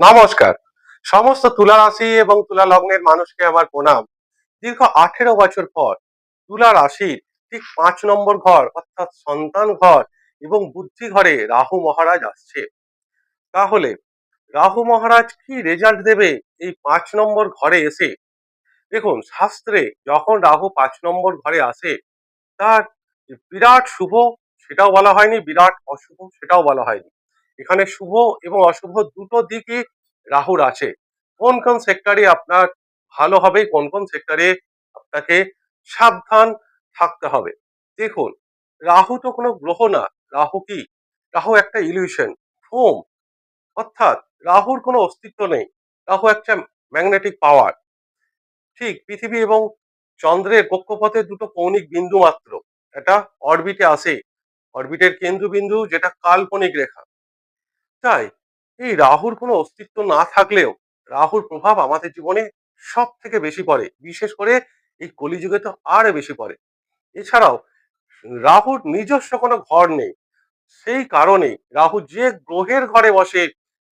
নমস্কার। সমস্ত তুলা রাশি এবং তুলা লগ্নের মানুষকে আমার প্রণাম। দীর্ঘ আঠেরো বছর পর তুলা রাশির ঠিক পাঁচ নম্বর ঘর অর্থাৎ সন্তান ঘর এবং বুদ্ধি ঘরে রাহু মহারাজ আসছে। তাহলে রাহু মহারাজ কি রেজাল্ট দেবে এই পাঁচ নম্বর ঘরে এসে? দেখুন, শাস্ত্রে যখন রাহু পাঁচ নম্বর ঘরে আসে, তার বিরাট শুভ সেটাও বলা হয়নি, বিরাট অশুভ সেটাও বলা হয়নি। এখানে শুভ এবং অশুভ দুটো দিকই রাহুর আছে। কোন কোন সেক্টরে আপনার ভালো হবে, কোন কোন সেক্টরে আপনাকে সাবধান থাকতে হবে? দেখুন, রাহু তো কোনো গ্রহ না। রাহু কি? রাহু একটা ইলিউশন ভ্রম অর্থাৎ রাহুর কোনো অস্তিত্ব নেই। রাহু একটা ম্যাগনেটিক পাওয়ার ঠিক, পৃথিবী এবং চন্দ্রের কক্ষপথে দুটো কৌণিক বিন্দু মাত্র। এটা অরবিটে আসে। অরবিটের কেন্দ্রবিন্দু যেটা কাল্পনিক রেখা। তাই এই রাহুর কোনো অস্তিত্ব না থাকলেও রাহুর প্রভাব আমাদের জীবনে সব থেকে বেশি পড়ে। বিশেষ করে এই কলিযুগে তো আরও বেশি পড়ে। এছাড়াও রাহুর নিজস্ব কোনো ঘর নেই। সেই কারণে রাহু যে গ্রহের ঘরে বসে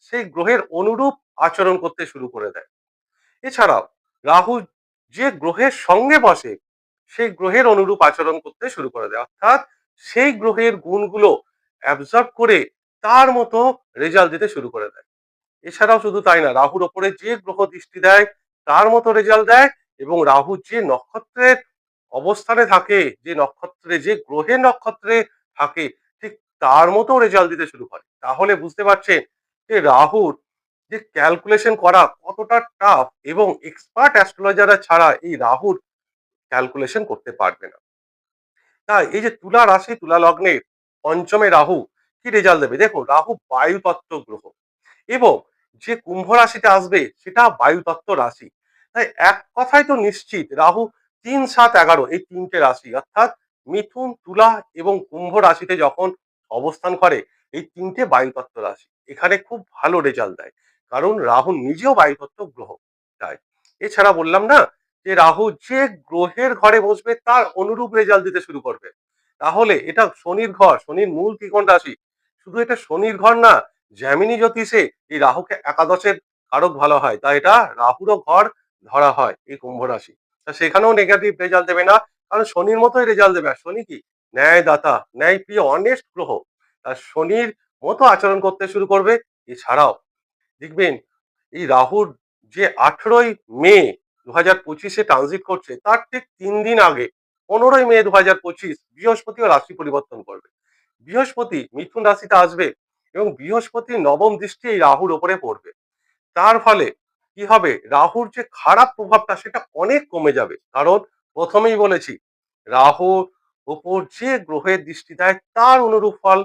সেই গ্রহের অনুরূপ আচরণ করতে শুরু করে দেয়। এছাড়াও রাহু যে গ্রহের সঙ্গে বসে সেই গ্রহের অনুরূপ আচরণ করতে শুরু করে দেয়। অর্থাৎ সেই গ্রহের গুণগুলো অ্যাবজর্ব করে তার মতো রেজাল্ট দিতে শুরু করে দেয়। এছাড়াও শুধু তাই না, রাহুর ওপরে যে গ্রহ দৃষ্টি দেয়, তার মতো রেজাল্ট দেয় এবং রাহু যে নক্ষত্রের অবস্থানে থাকে, যে নক্ষত্রে, যে গ্রহের নক্ষত্রে থাকে, ঠিক তার মতো রেজাল্ট দিতে শুরু করে। তাহলে বুঝতে পারছেন যে রাহুর যে ক্যালকুলেশন করা কতটা টাফ এবং এক্সপার্ট অ্যাস্ট্রোলজাররা ছাড়া এই রাহুর ক্যালকুলেশন করতে পারবে না। তাই এই যে তুলা রাশি, তুলা লগ্নে পঞ্চমে রাহু কি রেজাল্ট দেবে? দেখুন, রাহু বায়ু তত্ত্ব গ্রহ। এবং যে কুম্ভ রাশিতে আসবে, সেটা বায়ু তত্ত্ব রাশি। তাই এক কথাই তো নিশ্চিত, রাহু তিন, সাত, এগারো, এই তিনটে রাশি, অর্থাৎ মিথুন, তুলা এবং কুম্ভ রাশিতে যখন অবস্থান করে, এই তিনটে বায়ুতত্ত্ব রাশি। এখানে খুব ভালো রেজাল্ট দেয়, কারণ রাহু নিজেও বায়ুতত্ত্ব গ্রহ তাই এছাড়া বললাম না যে রাহু যে গ্রহের ঘরে বসবে, তার অনুরূপ রেজাল্ট দিতে শুরু করবে। তাহলে এটা শনির ঘর, শনির মূল ত্রিকোণ রাশি শুধু এটা শনির ঘর না জ্যামিনী জ্যোতিষে এই রাহুকে একাদশের কারক ভালো হয়। তাই এটা রাহুরও ঘর ধরা হয় এই কুম্ভ রাশি। তা সেখানেও নেগেটিভ রেজাল্ট দেবে না, কারণ শনির মতোই রেজাল্ট দেবে। আর শনি কি? ন্যায়দাতা ন্যায় প্রিয় অনেস্ট গ্রহ। আর শনির মতো আচরণ করতে শুরু করবে এছাড়াও। দেখবেন, এই রাহুর যে আঠেরোই মে দু হাজার পঁচিশে ট্রানজিট করছে, তার ঠিক তিন দিন আগে, পনেরোই মে দু হাজার পঁচিশ বৃহস্পতিও রাশি পরিবর্তন করবে। বৃহস্পতি মিথুন রাশিতে আসবে এবং বৃহস্পতির নবম দৃষ্টি এই রাহুর ওপরে পড়বে। তার ফলে কি হবে? রাহুর যে খারাপ প্রভাবটা সেটা অনেক কমে যাবে। কারণ প্রথমেই বলেছি, রাহুর ওপর যে গ্রহের দৃষ্টি দেয় তার অনুরূপ ফল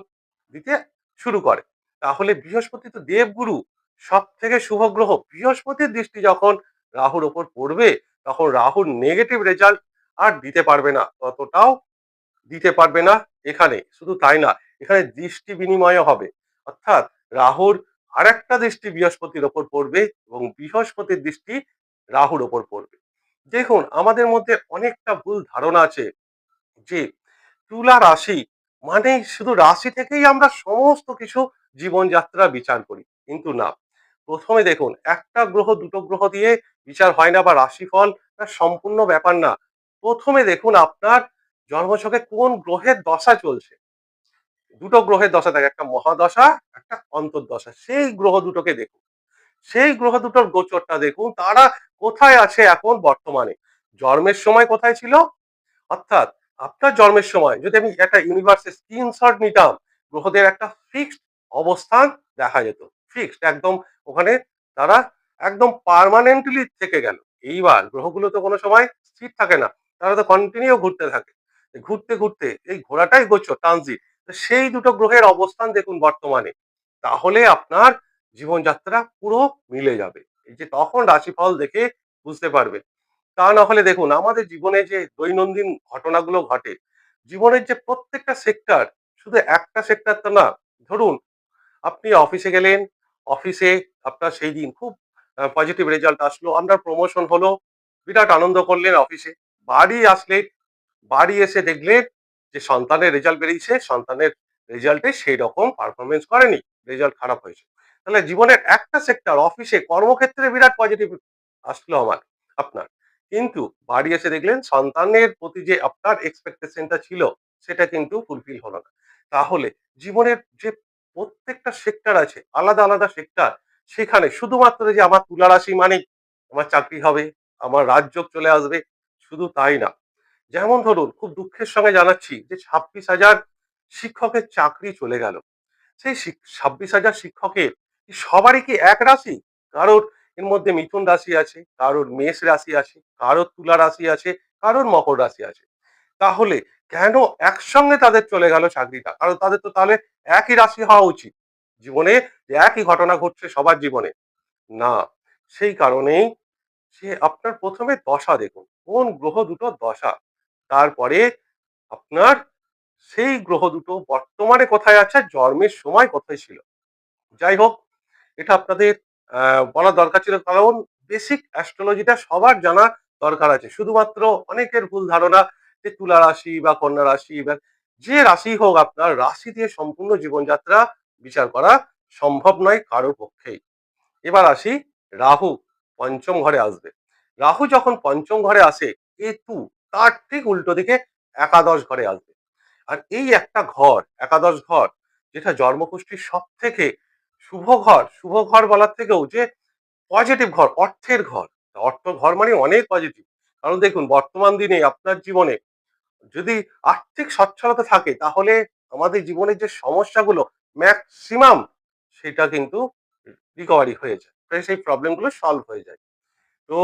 দিতে শুরু করে। তাহলে বৃহস্পতি তো দেবগুরু। সব থেকে শুভ গ্রহ বৃহস্পতির দৃষ্টি যখন রাহুর ওপর পড়বে, তখন রাহুর নেগেটিভ রেজাল্ট আর দিতে পারবে না। ততটাও দিতে পারবে না। এখানে, শুধু তাই না, এখানে দৃষ্টি বিনিময় হবে। অর্থাৎ রাহুর আরেকটা দৃষ্টি বৃহস্পতির ওপর পড়বে এবং বৃহস্পতির দৃষ্টি রাহুর ওপর পড়বে। দেখুন, আমাদের মধ্যে অনেকটা ভুল ধারণা আছে যে তুলা রাশি মানে শুধু রাশি থেকেই আমরা সমস্ত কিছু জীবনযাত্রা বিচার করি, কিন্তু না। প্রথমে দেখুন, একটা গ্রহ, দুটো গ্রহ দিয়ে বিচার হয় না বা রাশিফল সম্পূর্ণ ব্যাপার না। প্রথমে দেখুন, আপনার জন্মছকে কোন গ্রহের দশা চলছে? দুটো গ্রহের দশা থাকে, একটা মহাদশা, একটা অন্তর্দশা। সেই গ্রহ দুটোকে দেখুন। সেই গ্রহ দুটোর গোচরটা দেখুন, তারা কোথায় আছে এখন বর্তমানে? জন্মের সময় কোথায় ছিল? অর্থাৎ আপনার জন্মের সময়, যদি আমি একটা ইউনিভার্সের স্ক্রিনশট নিতাম, গ্রহদের একটা ফিক্সড অবস্থান দেখা যেত। ফিক্সড একদম ওখানে তারা একদম পার্মানেন্টলি থেকে গেল। এইবার গ্রহগুলো তো কোনো সময় স্থির থাকে না। তারা তো কন্টিনিউ ঘুরতে থাকে। ঘুরতে ঘুরতে এই ঘোরাটাই গোচর ট্রানজিট সেই দুটো গ্রহের অবস্থান দেখুন বর্তমানে, তাহলে আপনার জীবনযাত্রা পুরো মিলে যাবে, এই যে তখন রাশিফল দেখে বুঝতে পারবে, তা না হলে দেখুন আমাদের জীবনে যে দৈনন্দিন ঘটনাগুলো ঘটে, জীবনের যে প্রত্যেকটা সেক্টর শুধু একটা সেক্টর তো না, ধরুন আপনি অফিসে গেলেন অফিসে আপনার সেই দিন খুব পজিটিভ রেজাল্ট আসলো, আপনার প্রমোশন হলো, বিরাট আনন্দ করলেন অফিসে বাড়ি আসলে বাড়ি এসে দেখলেন যে সন্তানের রেজাল্ট বেরিয়েছে, সন্তানের রেজাল্টে সেই রকম পারফরমেন্স করেনি রেজাল্ট খারাপ হয়েছে। তাহলে জীবনের একটা সেক্টর অফিসে কর্মক্ষেত্রে বিরাট পজিটিভ আসলো আমার, আপনার। কিন্তু বাড়ি এসে দেখলেন সন্তানের প্রতি যে আপনার এক্সপেকটেশনটা ছিল, সেটা কিন্তু ফুলফিল হলো না। তাহলে জীবনের যে প্রত্যেকটা সেক্টর আছে, আলাদা আলাদা সেক্টর সেখানে শুধুমাত্র যে আমার তুলা রাশি মানেই আমার চাকরি হবে, আমার রাজযোগ চলে আসবে, শুধু তাই না। যেমন ধরুন, খুব দুঃখের সঙ্গে জানাচ্ছি যে ছাব্বিশ হাজার শিক্ষকের চাকরি চলে গেল। সেই ছাব্বিশ হাজার শিক্ষকের সবারই কি এক রাশি? কারোর এর মধ্যে মিথুন রাশি আছে, কারোর মেষ রাশি আছে, কারোর তুলা রাশি আছে, কারোর মকর রাশি আছে। তাহলে কেন একসঙ্গে তাদের চলে গেল চাকরিটা? কারণ তাদের তো তাহলে একই রাশি হওয়া উচিত। জীবনে যে একই ঘটনা ঘটছে সবার জীবনে। না, সেই কারণেই সে আপনার প্রথমে দশা দেখুন, কোন গ্রহ দুটো দশা। তারপরে আপনার সেই গ্রহ দুটো বর্তমানে কোথায় আছে, জন্মের সময় কোথায় ছিল? যাই হোক, এটা আপনাদের বলা দরকার ছিল, কারণ বেসিক অ্যাস্ট্রোলজিটা সবার জানা দরকার আছে। শুধুমাত্র অনেকের ভুল ধারণা যে তুলা রাশি বা কন্যা রাশি বা যে রাশি হোক আপনার, রাশি দিয়ে সম্পূর্ণ জীবনযাত্রা বিচার করা সম্ভব নয় কারোর পক্ষেই। এবার আসি রাহু, পঞ্চম ঘরে আসবে। রাহু যখন পঞ্চম ঘরে আসে কেতু তার ঠিক উল্টো দিকে একাদশ ঘরে আসবে। আর এই একটা ঘর, একাদশ ঘর, যেটা জন্মকুষ্ঠির সব থেকে শুভ ঘর শুভ ঘর বলার থেকেও যে পজিটিভ ঘর, অর্থের ঘর। অর্থ ঘর মানে অনেক পজিটিভ কারণ দেখুন, বর্তমান দিনে আপনার জীবনে যদি আর্থিক সচ্ছলতা থাকে, তাহলে আমাদের জীবনের যে সমস্যাগুলো ম্যাক্সিমাম সেটা কিন্তু রিকভারি হয়ে যায়। সেই প্রবলেমগুলো সলভ হয়ে যায়। তো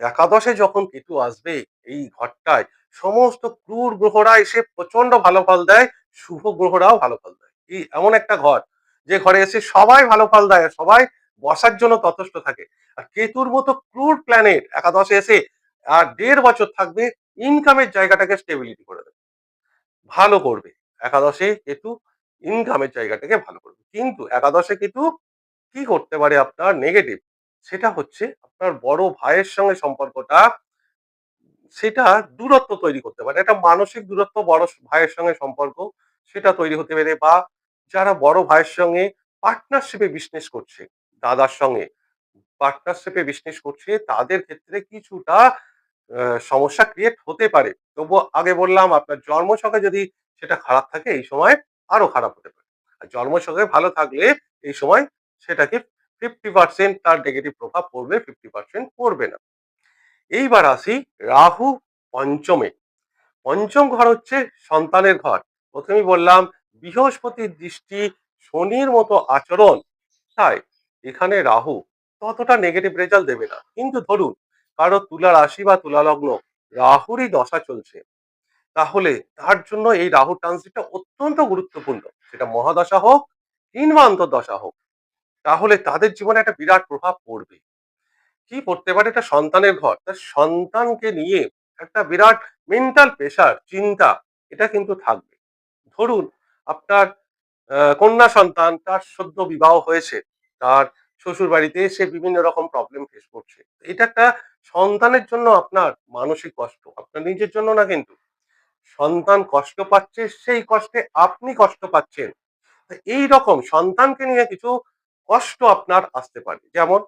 একাদশে যখন কেতু আসবে, এই ঘরটায় সমস্ত ক্রুর গ্রহরা এসে প্রচণ্ড ভালো ফল দেয়, শুভ গ্রহরাও ভালো ফল দেয়। এই এমন একটা ঘর, যে ঘরে এসে সবাই ভালো ফল দেয় সবাই বসার জন্য তথস্থ থাকে। আর কেতুর মতো ক্রুর প্ল্যানেট একাদশে এসে আর দেড় বছর থাকবে ইনকামের জায়গাটাকে স্টেবিলিটি করে দেবে। ভালো করবে। একাদশে কেতু ইনকামের জায়গাটাকে ভালো করবে। কিন্তু একাদশে কেতু কি করতে পারে আপনার? নেগেটিভ সেটা হচ্ছে আপনার বড় ভাইয়ের সঙ্গে সম্পর্কটা, সেটা দূরত্ব তৈরি করতে পারে। একটা মানসিক দূরত্ব বড় ভাইয়ের সঙ্গে সম্পর্ক, সেটা তৈরি হতে পারে বা যারা বড় ভাইয়ের সঙ্গে পার্টনারশিপে বিজনেস করছে, দাদার সঙ্গে পার্টনারশিপে বিজনেস করছে, তাদের ক্ষেত্রে কিছুটা সমস্যা ক্রিয়েট হতে পারে। তবুও আগে বললাম, আপনার জন্মছকে যদি সেটা খারাপ থাকে, এই সময় আরও খারাপ হতে পারে। আর জন্মছকে ভালো থাকলে এই সময় সেটাকে ফিফটি পার্সেন্ট তার নেগেটিভ প্রভাব পড়বে ফিফটি পার্সেন্ট পড়বে না। এইবার আসি রাহু পঞ্চমে। পঞ্চম ঘর হচ্ছে সন্তানের ঘর। প্রথমেই বললাম, বৃহস্পতির দৃষ্টি শনির মতো আচরণ। তাই এখানে রাহু ততটা নেগেটিভ রেজাল্ট দেবে না। কিন্তু ধরুন, কারও তুলা রাশি বা তুলা লগ্ন রাহুরই দশা চলছে, তাহলে তার জন্য এই রাহু ট্রানজিটটা অত্যন্ত গুরুত্বপূর্ণ। সেটা মহাদশা হোক কিংবা অন্তর্দশা হোক। তাহলে তাদের জীবনে একটা বিরাট প্রভাব পড়বে। কি পড়তে পারে? এটা সন্তানের ঘর। তার সন্তানকে নিয়ে একটা বিরাট মেন্টাল প্রেশার চিন্তা, এটা কিন্তু থাকবে। ধরুন, আপনার কন্যা সন্তান তার সদ্য বিবাহ হয়েছে, তার শ্বশুর বাড়িতে সে বিভিন্ন রকম প্রবলেম ফেস করছে। এটা একটা সন্তানের জন্য আপনার মানসিক কষ্ট, আপনার নিজের জন্য না কিন্তু। সন্তান কষ্ট পাচ্ছে, সেই কষ্টে আপনি কষ্ট পাচ্ছেন। এই রকম সন্তানকে নিয়ে কিছু কষ্ট আপনার আসতে পারে। যেমন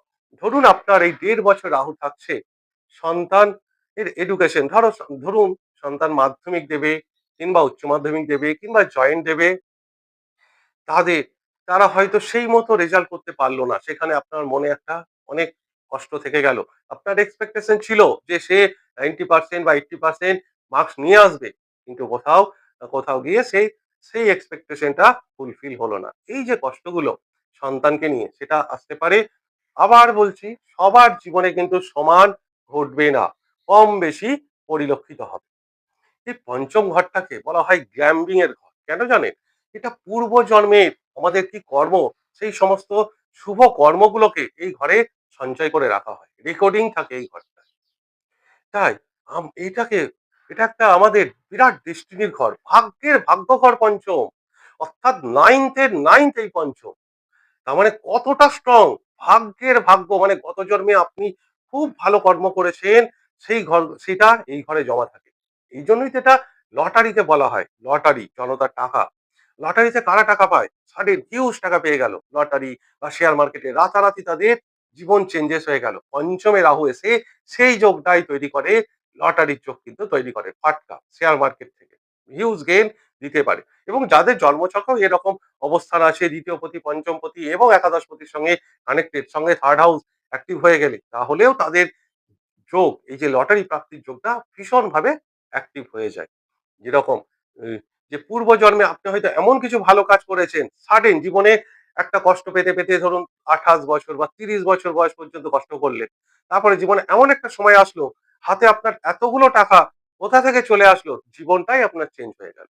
ধরুন আপনার এই দেড় বছর রাহু থাকছে, সন্তান এর এডুকেশন ধরো ধরুন সন্তান মাধ্যমিক দেবে কিংবা উচ্চ মাধ্যমিক দেবে কিংবা জয়েন্ট দেবে, তাদের, তারা হয়তো সেই মতো রেজাল্ট করতে পারল না। সেখানে আপনার মনে একটা অনেক কষ্ট থেকে গেল। আপনার এক্সপেকটেশন ছিল যে সে নাইনটি পার্সেন্ট বা এইটটি পার্সেন্ট মার্কস নিয়ে আসবে, কিন্তু কোথাও কোথাও গিয়ে সেই সেই এক্সপেকটেশনটা ফুলফিল হলো না। এই যে কষ্টগুলো সন্তানকে নিয়ে, সেটা আসতে পারে। আবার বলছি, সবার জীবনে কিন্তু সমান ঘটবে না, কম বেশি পরিলক্ষিত হবে। এই পঞ্চম ঘরটাকে বলা হয় গ্যাম্বিং এর ঘর। কেন জানেন? এটা পূর্ব জন্মের আমাদের কি কর্ম? সেই সমস্ত শুভ কর্মগুলোকে এই ঘরে সঞ্চয় করে রাখা হয়। রেকর্ডিং থাকে এই ঘরটা তাই এইটাকে, এটা একটা আমাদের বিরাট ডেস্টিনির ঘর, ভাগ্যের ভাগ্য ঘর পঞ্চম। অর্থাৎ নাইনথের নাইনথ এই পঞ্চম। তার মানে কতটা স্ট্রং ভাগ্যের ভাগ্য। মানে গত জন্মে আপনি খুব ভালো কর্ম করেছেন, সেই ঘর, সেটা এই ঘরে জমা থাকে। এই জন্যই তো এটা লটারিতে বলা হয়, লটারি জনতার টাকা। লটারিতে কারা টাকা পায়? সাডেন হিউজ টাকা পেয়ে গেল লটারি বা শেয়ার মার্কেটে রাতারাতি তাদের জীবন চেঞ্জেস হয়ে গেল। পঞ্চমে রাহু এসে সেই যোগটাই তৈরি করে, লটারির যোগ কিন্তু তৈরি করে, ফাটকা শেয়ার মার্কেট থেকে। হিউজ গেইন দিতে পারে। এবং যাদের জন্মচক্র এরকম অবস্থান আছে, দ্বিতীয় পতি, পঞ্চম পতি এবং একাদশ পতির সঙ্গে কানেক্টেড সঙ্গে থার্ড হাউস অ্যাক্টিভ হয়ে গেলে, তাহলেও তাদের যোগ, এই যে লটারি প্রাপ্তির যোগটা ভীষণ ভাবে অ্যাক্টিভ হয়ে যায়। যেরকম যে পূর্ব জন্মে আপনি হয়তো এমন কিছু ভালো কাজ করেছেন সাডেন জীবনে একটা কষ্ট পেতে পেতে ধরুন আঠাশ বছর বা তিরিশ বছর বয়স পর্যন্ত কষ্ট করলেন, তারপরে জীবনে এমন একটা সময় আসলো, হাতে আপনার এতগুলো টাকা কোথা থেকে চলে আসলো, জীবনটাই আপনার চেঞ্জ হয়ে গেল।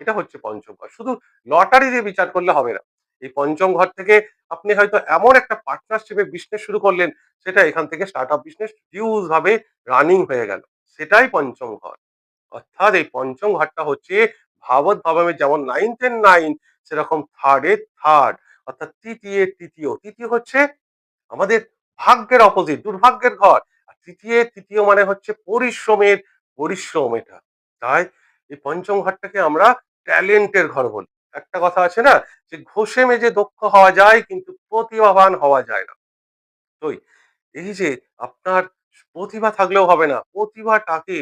এটা হচ্ছে পঞ্চম ঘর। শুধু লটারি দিয়ে বিচার করলে হবে না। এই পঞ্চম ঘর থেকে আপনি হয়তো এমন একটা পার্টনারশিপে বিজনেস শুরু করলেন, সেটা এখান থেকে স্টার্ট আপ বিজনেস হিউজ ভাবে রানিং হয়ে গেল। সেটাই পঞ্চম ঘর। অর্থাৎ এই পঞ্চম ঘরটা হচ্ছে ভাবত ভাবামে যেমন নাইনথ এর নাইন সেরকম থার্ড এর থার্ড অর্থাৎ তৃতীয় তৃতীয়। তৃতীয় হচ্ছে আমাদের ভাগ্যের অপোজিট দুর্ভাগ্যের ঘর। আর তৃতীয় তৃতীয় মানে হচ্ছে পরিশ্রমের পরিশ্রম এটা। তাই এই পঞ্চম ঘরটাকে আমরা ট্যালেন্টের ঘর বলি। একটা কথা আছে না, যে ঘষে মেজে দক্ষ হওয়া যায়, কিন্তু প্রতিভাবান হওয়া যায় না। তো এই যে আপনার প্রতিভা থাকলেও হবে না, প্রতিভাটাকে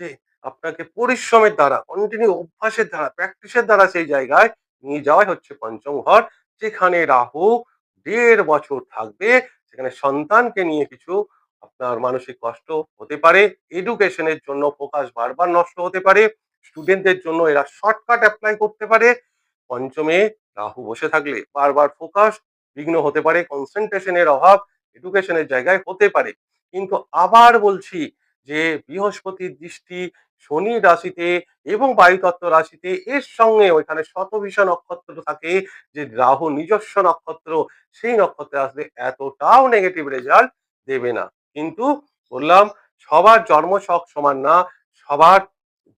যে আপনাকে পরিশ্রমের দ্বারা কন্টিনিউ অভ্যাসের দ্বারা প্র্যাকটিসের দ্বারা সেই জায়গায় নিয়ে যাওয়াই হচ্ছে পঞ্চম ঘর, যেখানে রাহু দেড় বছর থাকবে, সেখানে সন্তানকে নিয়ে কিছু আপনার মানসিক কষ্ট হতে পারে এডুকেশনের জন্য ফোকাস বারবার নষ্ট হতে পারে স্টুডেন্টদের জন্য এরা শর্টকাট অ্যাপ্লাই করতে পারে। পঞ্চমে রাহু বসে থাকলে বারবার ফোকাস বিঘ্ন হতে পারে কনসেন্ট্রেশনের অভাব এডুকেশনের জায়গায় হতে পারে। কিন্তু আবার বলছি যে, বৃহস্পতির দৃষ্টি শনি রাশিতে এবং বায়ুতত্ত্ব রাশিতে, এর সঙ্গে ওইখানে শতভিষা নক্ষত্র থাকে যে, রাহু নিজস্ব নক্ষত্র, সেই নক্ষত্রে আসলে এতটাও নেগেটিভ রেজাল্ট দেবে না। কিন্তু বললাম, সবার জন্মছক সমান না, সবার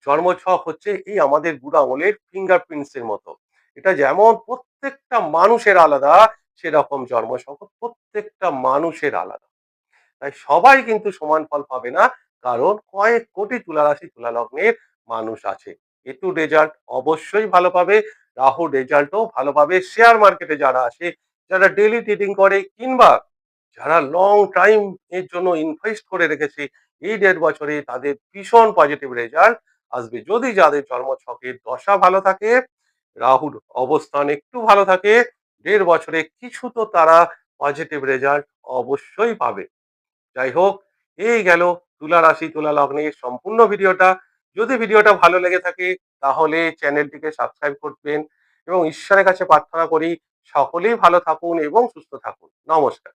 জন্মছক হচ্ছে এই আমাদের বুড়ো আঙুলের ফিঙ্গারপ্রিন্টস এর মতো। এটা যেমন প্রত্যেকটা মানুষের আলাদা, সেরকম জন্মছক প্রত্যেকটা মানুষের আলাদা। তাই সবাই কিন্তু সমান ফল পাবে না, কারণ কয়েক কোটি তুলা রাশি তুলা লগ্নের মানুষ আছে। কেতু রেজাল্ট অবশ্যই ভালো পাবে, রাহু রেজাল্টও ভালো পাবে। শেয়ার মার্কেটে যারা আছে যারা ডেলি ট্রেডিং করে কিংবা যারা লং টাইম এর জন্য ইনভেস্ট করে রেখেছে, এই দেড় বছরে তাদের ভীষণ পজিটিভ রেজাল্ট আসবে। যদি যাদের জন্ম জন্মছকের দশা ভালো থাকে, রাহুর অবস্থান একটু ভালো থাকে, দেড় বছরে কিছু তো তারা পজিটিভ রেজাল্ট অবশ্যই পাবে। যাই হোক, এই গেল তুলা রাশি, তুলা লগ্নের সম্পূর্ণ ভিডিওটা। যদি ভিডিওটা ভালো লেগে থাকে, তাহলে চ্যানেলটিকে সাবস্ক্রাইব করবেন এবং ঈশ্বরের কাছে প্রার্থনা করি, সকলেই ভালো থাকুন এবং সুস্থ থাকুন। নমস্কার।